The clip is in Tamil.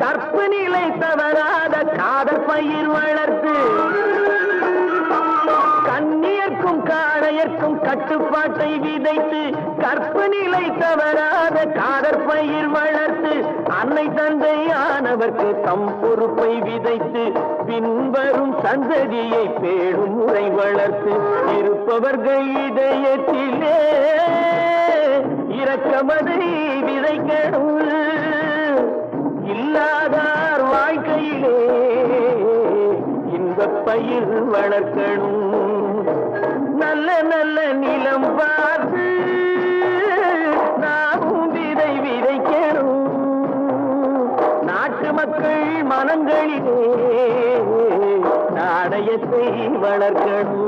கற்பு நிலை தவறாத காதல் பயிர் வளர்த்து கண்ணியர்க்கும் காளையர்க்கும் கட்டுப்பாட்டை விதைத்து கற்பு நிலை தவறாத காதல் பயிர் வளர்த்து அன்னை தந்தையானவர்க்கு தம் பொறுப்பை விதைத்து பின்வரும் சந்ததியை பேடும் முறை வளர்த்து இருப்பவர்கள் இதயத்திலே இரக்கமதை விதைக்கணும் இல்லாதார் வாழ்க்கையிலே இந்த பயிர் வளர்க்கணும். நல்ல நல்ல நிலம் பார்த்து நாமும் விதை விதைக்கணும். நாட்டு மக்கள் மனங்களிலே நாணயத்தை வளர்க்கணும்.